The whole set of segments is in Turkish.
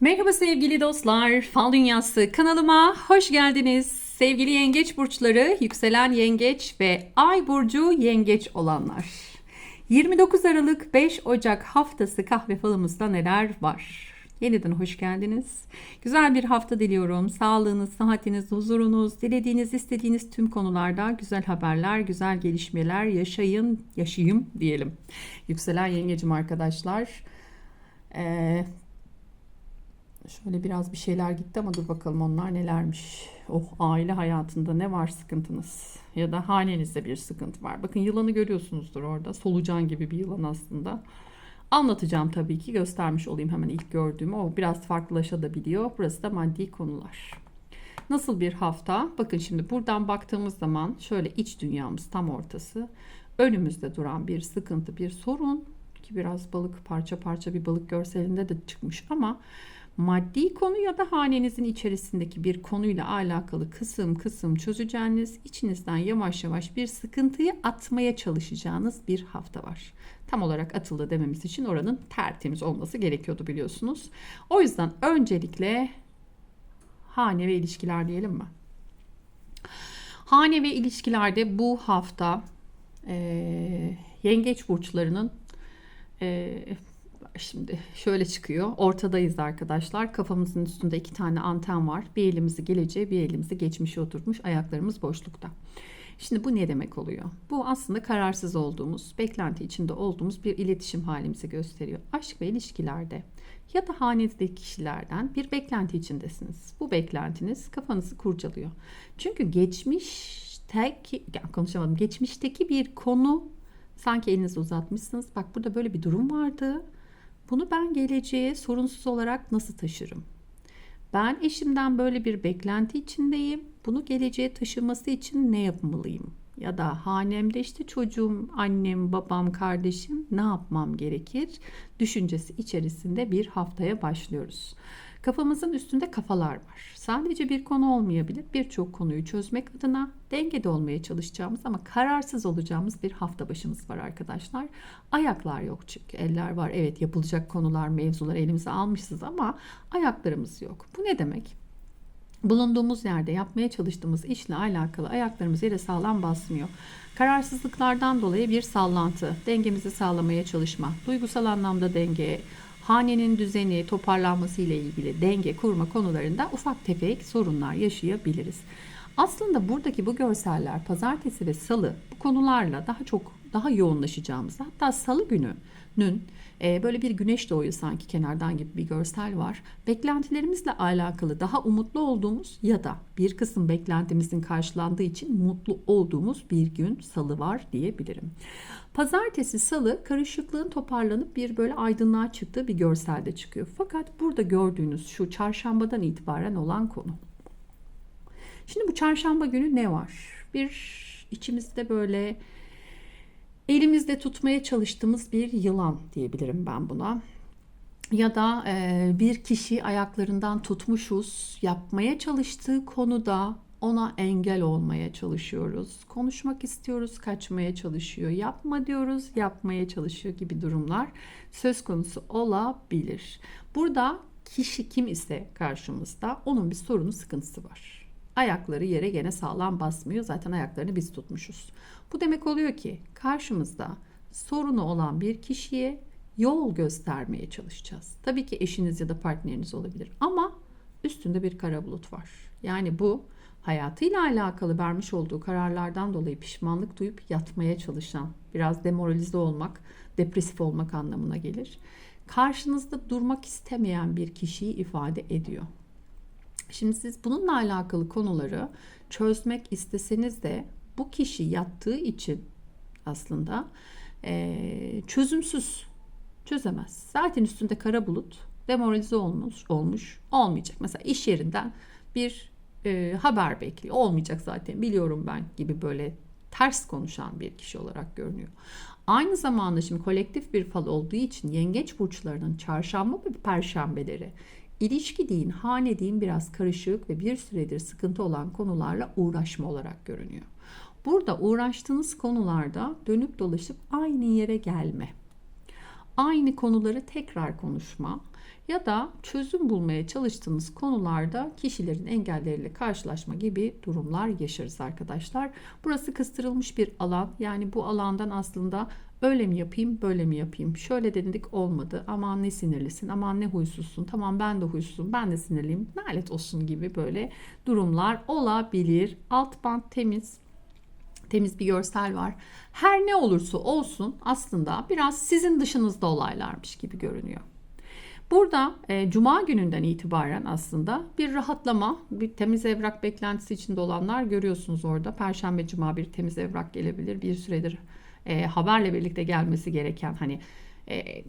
Merhaba sevgili dostlar, Fal Dünyası kanalıma hoş geldiniz. Sevgili yengeç burçları, yükselen yengeç ve ay burcu yengeç olanlar. 29 Aralık 5 Ocak haftası kahve falımızda neler var? Yeniden hoş geldiniz. Güzel bir hafta diliyorum. Sağlığınız, sıhhatiniz, huzurunuz, dilediğiniz, istediğiniz tüm konularda güzel haberler, güzel gelişmeler yaşayın, yaşayayım diyelim. Yükselen yengecim arkadaşlar. Ee, Şöyle biraz bir şeyler gitti ama dur bakalım onlar nelermiş. Oh aile hayatında ne var sıkıntınız? Ya da hanenizde bir sıkıntı var. Bakın yılanı görüyorsunuzdur orada. Solucan gibi bir yılan aslında. Anlatacağım tabii ki göstermiş olayım hemen ilk gördüğümü. O biraz farklılaşabiliyor. Burası da maddi konular. Nasıl bir hafta? Bakın şimdi buradan baktığımız zaman şöyle iç dünyamız tam ortası. Önümüzde duran bir sıkıntı, bir sorun ki biraz balık parça parça bir balık görselinde de çıkmış ama maddi konu ya da hanenizin içerisindeki bir konuyla alakalı kısım kısım çözeceğiniz, içinizden yavaş yavaş bir sıkıntıyı atmaya çalışacağınız bir hafta var. Tam olarak atıldı dememiz için oranın tertemiz olması gerekiyordu biliyorsunuz. O yüzden öncelikle hane ve ilişkiler diyelim mi? Hane ve ilişkilerde bu hafta e, yengeç burçlarının e, Şimdi şöyle çıkıyor. Ortadayız arkadaşlar. Kafamızın üstünde iki tane anten var. Bir elimizi geleceğe, bir elimizi geçmişe oturtmuş. Ayaklarımız boşlukta. Şimdi bu ne demek oluyor? Bu aslında kararsız olduğumuz, beklenti içinde olduğumuz bir iletişim halimizi gösteriyor. Aşk ve ilişkilerde ya da hanedeki kişilerden bir beklenti içindesiniz. Bu beklentiniz kafanızı kurcalıyor. Çünkü geçmişteki, yani konuşamadım, geçmişteki bir konu sanki elinizi uzatmışsınız. Bak burada böyle bir durum vardı bunu ben geleceğe sorunsuz olarak nasıl taşırım? Ben eşimden böyle bir beklenti içindeyim. Bunu geleceğe taşıması için ne yapmalıyım? Ya da hanemde işte çocuğum, annem, babam, kardeşim ne yapmam gerekir? Düşüncesi içerisinde bir haftaya başlıyoruz. Kafamızın üstünde kafalar var. Sadece bir konu olmayabilir. Birçok konuyu çözmek adına dengede olmaya çalışacağımız ama kararsız olacağımız bir hafta başımız var arkadaşlar. Ayaklar yok çünkü. Eller var. Evet yapılacak konular, mevzular elimize almışız ama ayaklarımız yok. Bu ne demek? bulunduğumuz yerde yapmaya çalıştığımız işle alakalı ayaklarımız yere sağlam basmıyor. Kararsızlıklardan dolayı bir sallantı, dengemizi sağlamaya çalışma, duygusal anlamda denge, hanenin düzeni, toparlanması ile ilgili denge kurma konularında ufak tefek sorunlar yaşayabiliriz. Aslında buradaki bu görseller pazartesi ve salı bu konularla daha çok daha yoğunlaşacağımız hatta salı gününün e, böyle bir güneş doğuyor sanki kenardan gibi bir görsel var. Beklentilerimizle alakalı daha umutlu olduğumuz ya da bir kısım beklentimizin karşılandığı için mutlu olduğumuz bir gün salı var diyebilirim. Pazartesi salı karışıklığın toparlanıp bir böyle aydınlığa çıktığı bir görselde çıkıyor. Fakat burada gördüğünüz şu çarşambadan itibaren olan konu. Şimdi bu çarşamba günü ne var? Bir içimizde böyle elimizde tutmaya çalıştığımız bir yılan diyebilirim ben buna. Ya da e, bir kişi ayaklarından tutmuşuz, yapmaya çalıştığı konuda ona engel olmaya çalışıyoruz. Konuşmak istiyoruz, kaçmaya çalışıyor. Yapma diyoruz, yapmaya çalışıyor gibi durumlar söz konusu olabilir. Burada kişi kim ise karşımızda onun bir sorunu, sıkıntısı var. Ayakları yere gene sağlam basmıyor. Zaten ayaklarını biz tutmuşuz. Bu demek oluyor ki karşımızda sorunu olan bir kişiye yol göstermeye çalışacağız. Tabii ki eşiniz ya da partneriniz olabilir ama üstünde bir kara bulut var. Yani bu hayatıyla alakalı vermiş olduğu kararlardan dolayı pişmanlık duyup yatmaya çalışan, biraz demoralize olmak, depresif olmak anlamına gelir. Karşınızda durmak istemeyen bir kişiyi ifade ediyor. Şimdi siz bununla alakalı konuları çözmek isteseniz de bu kişi yattığı için aslında e, çözümsüz çözemez. Zaten üstünde kara bulut demoralize olmuş olmuş olmayacak. Mesela iş yerinden bir e, haber bekliyor. Olmayacak zaten biliyorum ben gibi böyle ters konuşan bir kişi olarak görünüyor. Aynı zamanda şimdi kolektif bir fal olduğu için yengeç burçlarının çarşamba ve perşembeleri ilişki deyin, hane deyin biraz karışık ve bir süredir sıkıntı olan konularla uğraşma olarak görünüyor. Burada uğraştığınız konularda dönüp dolaşıp aynı yere gelme. Aynı konuları tekrar konuşma ya da çözüm bulmaya çalıştığınız konularda kişilerin engelleriyle karşılaşma gibi durumlar yaşarız arkadaşlar. Burası kıstırılmış bir alan. Yani bu alandan aslında öyle mi yapayım, böyle mi yapayım? Şöyle dedik olmadı. Aman ne sinirlisin, aman ne huysuzsun. Tamam ben de huysuzum, ben de sinirliyim. Nalet olsun gibi böyle durumlar olabilir. Alt bant temiz temiz bir görsel var. Her ne olursa olsun aslında biraz sizin dışınızda olaylarmış gibi görünüyor. Burada e, cuma gününden itibaren aslında bir rahatlama, bir temiz evrak beklentisi içinde olanlar görüyorsunuz orada. Perşembe cuma bir temiz evrak gelebilir. Bir süredir e, haberle birlikte gelmesi gereken hani e,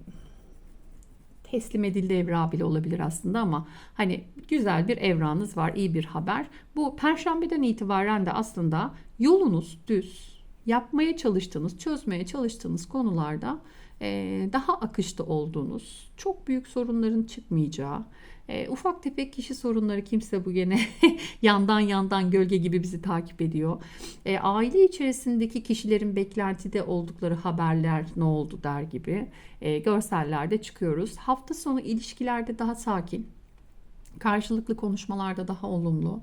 teslim edildi evrağı bile olabilir aslında ama hani güzel bir evranız var, iyi bir haber. Bu perşembeden itibaren de aslında yolunuz düz, yapmaya çalıştığınız, çözmeye çalıştığınız konularda daha akışta olduğunuz, çok büyük sorunların çıkmayacağı, e, ufak tefek kişi sorunları kimse bu gene yandan yandan gölge gibi bizi takip ediyor. E, aile içerisindeki kişilerin beklentide oldukları haberler ne oldu der gibi e, görsellerde çıkıyoruz. Hafta sonu ilişkilerde daha sakin, karşılıklı konuşmalarda daha olumlu.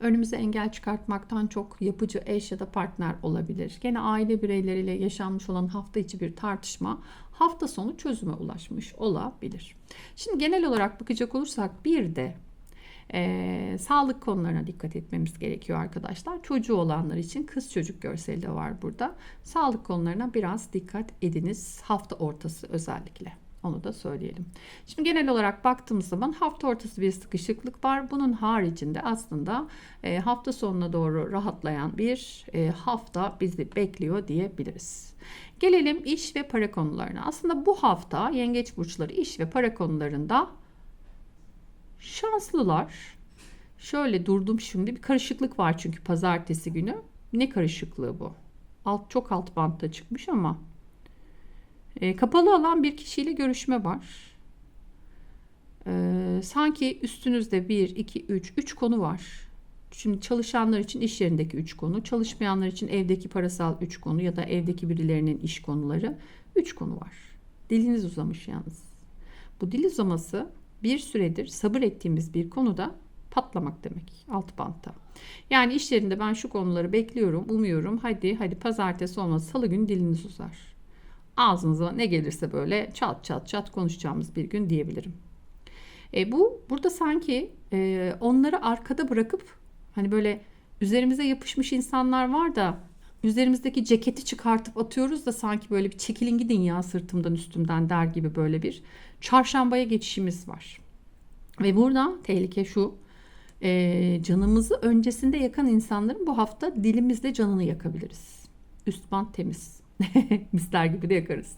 Önümüze engel çıkartmaktan çok yapıcı eş ya da partner olabilir. Gene aile bireyleriyle yaşanmış olan hafta içi bir tartışma hafta sonu çözüme ulaşmış olabilir. Şimdi genel olarak bakacak olursak bir de e, sağlık konularına dikkat etmemiz gerekiyor arkadaşlar. Çocuğu olanlar için kız çocuk görseli de var burada. Sağlık konularına biraz dikkat ediniz hafta ortası özellikle. Onu da söyleyelim. Şimdi genel olarak baktığımız zaman hafta ortası bir sıkışıklık var. Bunun haricinde aslında e, hafta sonuna doğru rahatlayan bir e, hafta bizi bekliyor diyebiliriz. Gelelim iş ve para konularına. Aslında bu hafta yengeç burçları iş ve para konularında şanslılar. Şöyle durdum şimdi bir karışıklık var çünkü pazartesi günü. Ne karışıklığı bu? Alt çok alt bantta çıkmış ama e, kapalı olan bir kişiyle görüşme var. E, sanki üstünüzde 1, 2, 3, 3 konu var. Şimdi çalışanlar için iş yerindeki 3 konu, çalışmayanlar için evdeki parasal 3 konu ya da evdeki birilerinin iş konuları 3 konu var. Diliniz uzamış yalnız. Bu dil uzaması bir süredir sabır ettiğimiz bir konuda patlamak demek alt bantta. Yani iş yerinde ben şu konuları bekliyorum, umuyorum. Hadi hadi pazartesi olmaz salı günü diliniz uzar. Ağzınıza ne gelirse böyle çat çat çat konuşacağımız bir gün diyebilirim. E bu burada sanki e, onları arkada bırakıp hani böyle üzerimize yapışmış insanlar var da üzerimizdeki ceketi çıkartıp atıyoruz da sanki böyle bir çekilin gidin ya sırtımdan üstümden der gibi böyle bir çarşambaya geçişimiz var. Ve burada tehlike şu e, canımızı öncesinde yakan insanların bu hafta dilimizle canını yakabiliriz. Üst bant temiz. Misler gibi de yakarız.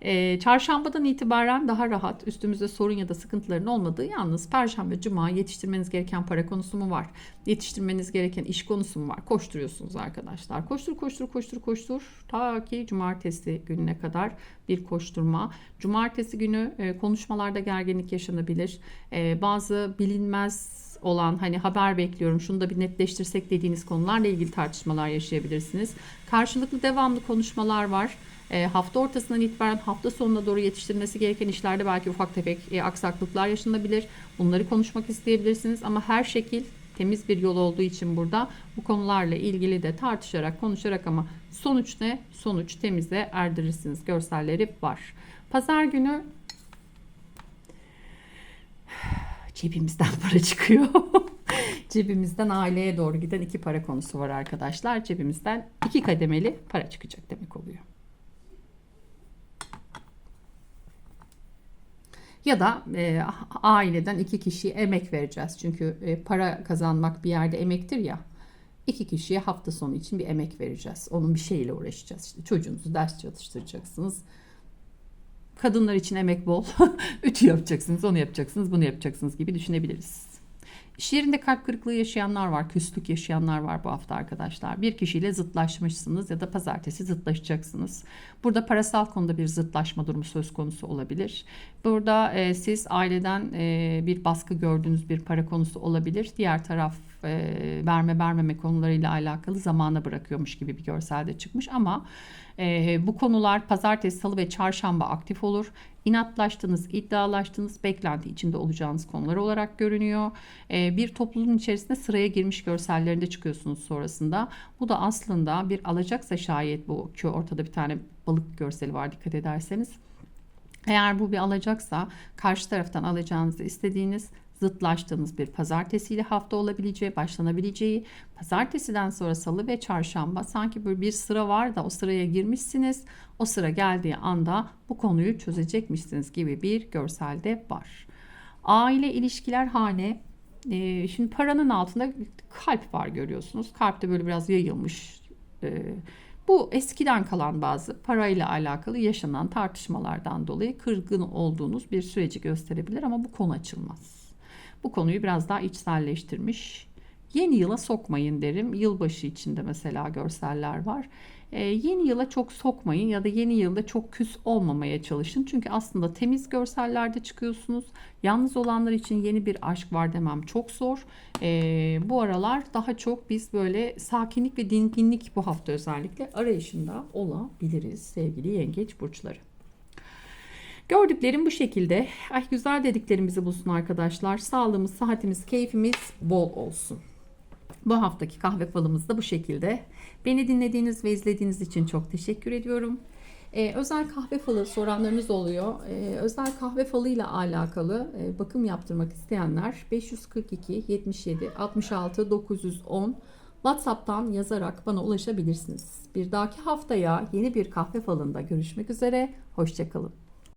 E, çarşambadan itibaren daha rahat, üstümüzde sorun ya da sıkıntıların olmadığı yalnız Perşembe, Cuma yetiştirmeniz gereken para konusu mu var? Yetiştirmeniz gereken iş konusu mu var? Koşturuyorsunuz arkadaşlar. Koştur, koştur, koştur, koştur. Ta ki Cumartesi gününe kadar bir koşturma. Cumartesi günü e, konuşmalarda gerginlik yaşanabilir. E, bazı bilinmez olan hani haber bekliyorum şunu da bir netleştirsek dediğiniz konularla ilgili tartışmalar yaşayabilirsiniz. Karşılıklı devamlı konuşmalar var. E, hafta ortasından itibaren hafta sonuna doğru yetiştirilmesi gereken işlerde belki ufak tefek e, aksaklıklar yaşanabilir. Bunları konuşmak isteyebilirsiniz ama her şekil temiz bir yol olduğu için burada bu konularla ilgili de tartışarak konuşarak ama sonuç ne? Sonuç temize erdirirsiniz. Görselleri var. Pazar günü cebimizden para çıkıyor. cebimizden aileye doğru giden iki para konusu var arkadaşlar. Cebimizden iki kademeli para çıkacak demek oluyor. Ya da e, aileden iki kişiye emek vereceğiz. Çünkü e, para kazanmak bir yerde emektir ya. İki kişiye hafta sonu için bir emek vereceğiz. Onun bir şeyle uğraşacağız. İşte çocuğunuzu ders çalıştıracaksınız. Kadınlar için emek bol. Ütü yapacaksınız, onu yapacaksınız, bunu yapacaksınız gibi düşünebiliriz. İş yerinde kalp kırıklığı yaşayanlar var, küslük yaşayanlar var bu hafta arkadaşlar. Bir kişiyle zıtlaşmışsınız ya da pazartesi zıtlaşacaksınız. Burada parasal konuda bir zıtlaşma durumu söz konusu olabilir. Burada e, siz aileden e, bir baskı gördüğünüz bir para konusu olabilir. Diğer taraf e, verme vermeme konularıyla alakalı zamana bırakıyormuş gibi bir görselde çıkmış ama e, bu konular pazartesi, salı ve çarşamba aktif olur. İnatlaştınız, iddialaştınız, beklenti içinde olacağınız konular olarak görünüyor. E, bir topluluğun içerisinde sıraya girmiş görsellerinde çıkıyorsunuz sonrasında. Bu da aslında bir alacaksa şayet bu ki ortada bir tane balık görseli var dikkat ederseniz. Eğer bu bir alacaksa karşı taraftan alacağınızı istediğiniz zıtlaştığınız bir pazartesiyle hafta olabileceği, başlanabileceği, pazartesiden sonra salı ve çarşamba sanki böyle bir sıra var da o sıraya girmişsiniz. O sıra geldiği anda bu konuyu çözecekmişsiniz gibi bir görselde var. Aile ilişkiler hane. Ee, şimdi paranın altında kalp var görüyorsunuz. Kalp de böyle biraz yayılmış. Ee, bu eskiden kalan bazı parayla alakalı yaşanan tartışmalardan dolayı kırgın olduğunuz bir süreci gösterebilir ama bu konu açılmaz. Bu konuyu biraz daha içselleştirmiş. Yeni yıla sokmayın derim. Yılbaşı içinde mesela görseller var. Ee, yeni yıla çok sokmayın ya da yeni yılda çok küs olmamaya çalışın. Çünkü aslında temiz görsellerde çıkıyorsunuz. Yalnız olanlar için yeni bir aşk var demem çok zor. Ee, bu aralar daha çok biz böyle sakinlik ve dinginlik bu hafta özellikle arayışında olabiliriz sevgili yengeç burçları. Gördüklerim bu şekilde. Ay güzel dediklerimizi bulsun arkadaşlar. Sağlığımız, sıhhatimiz, keyfimiz bol olsun. Bu haftaki kahve falımız da bu şekilde. Beni dinlediğiniz ve izlediğiniz için çok teşekkür ediyorum. Ee, özel kahve falı soranlarınız oluyor. Ee, özel kahve falı ile alakalı e, bakım yaptırmak isteyenler 542 77 66 910 WhatsApp'tan yazarak bana ulaşabilirsiniz. Bir dahaki haftaya yeni bir kahve falında görüşmek üzere. Hoşçakalın.